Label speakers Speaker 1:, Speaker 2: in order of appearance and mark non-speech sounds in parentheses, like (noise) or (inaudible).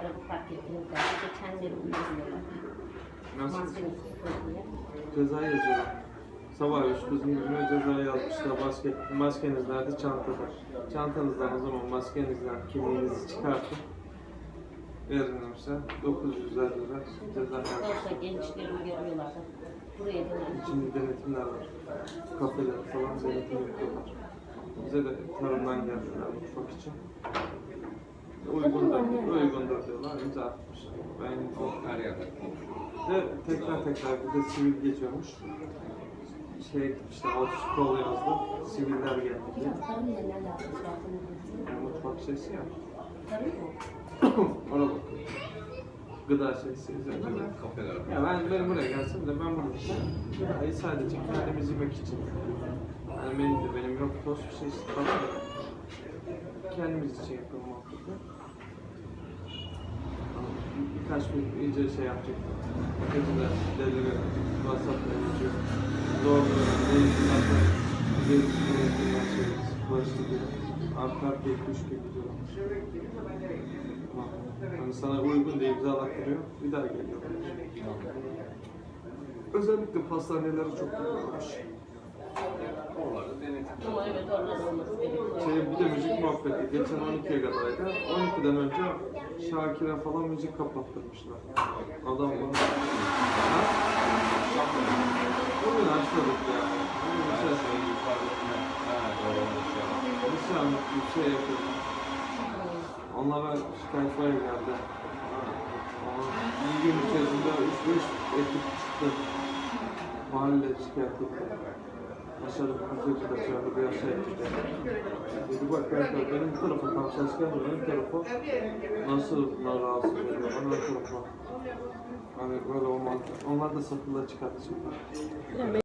Speaker 1: Araba park ettiğimizde geçenleri uyguluyorlar.
Speaker 2: Nasıl?
Speaker 1: Maskeni sıkıyor diye.
Speaker 2: Ceza yazıyorlar. Sabah 3 kızın yüzüne ceza yazmışlar. Maske, maskeniz nerede? Çantada. Çantanızdan o zaman maskenizden kimliğinizi çıkartın. Verin demişler. 950 lira ceza yazmışlar.
Speaker 1: Gençleri uyarıyorlar. Buraya dönen.
Speaker 2: İçinde denetimler var. Kafeler falan denetim yapıyorlar. Bize de tarımdan geldiler mutfak için. Uygundur, uygundur diyorlar. İmza atmışlar. Ben imza
Speaker 3: Her yerde.
Speaker 2: Ve tekrar tekrar bir de sivil geçiyormuş. Şey gitmişler, alt kol yazdı. Siviller geldi diye. Yani mutfak şeysi ya. (coughs) Ona bak. Gıda şeysi üzerinde.
Speaker 3: Kafeler.
Speaker 2: Ya ben, benim buraya gelsem de ben bunu gıdayı sadece kendimiz yemek için. Yani menüde benim yok tost bir şey falan da. Kendimiz için yapıyorum muhabbeti. Birkaç gün iyice şey yapacak. Paketinde delileri, WhatsApp'la geçiyor. Doğru, değişimlerden, gelişimlerden şey, bulaştı gibi. Arka arkaya kuş gibi gidiyorlar. Hani sana uygun diye imzalattırıyor, bir daha geliyor. Özellikle pastanelere çok kullanılmış.
Speaker 3: Oralarda denetim.
Speaker 1: Ama evet orada olması gerekiyor.
Speaker 2: Şey, bir de müzik muhabbeti. Geçen 12'ye kadardı. 12'den önce Şakir'e falan müzik kapattırmışlar. Adam bunu... Bugün açmadık ya. Bugün bir şey, bir şey bir şey yapıyorduk. Onlara şikayet var geldi. Bir gün içerisinde 3-5 ekip çıktı. Mahalle şikayet etti. Aşağıda kuzeyci kaçardı bir aşağı etti. Bak arkadaşlar benim bu tarafa ses geldi. Benim tarafa nasıl rahatsız ediyor? Bana o tarafa. Hani böyle olmaz. Onlar da sakınla çıkarttı şimdi.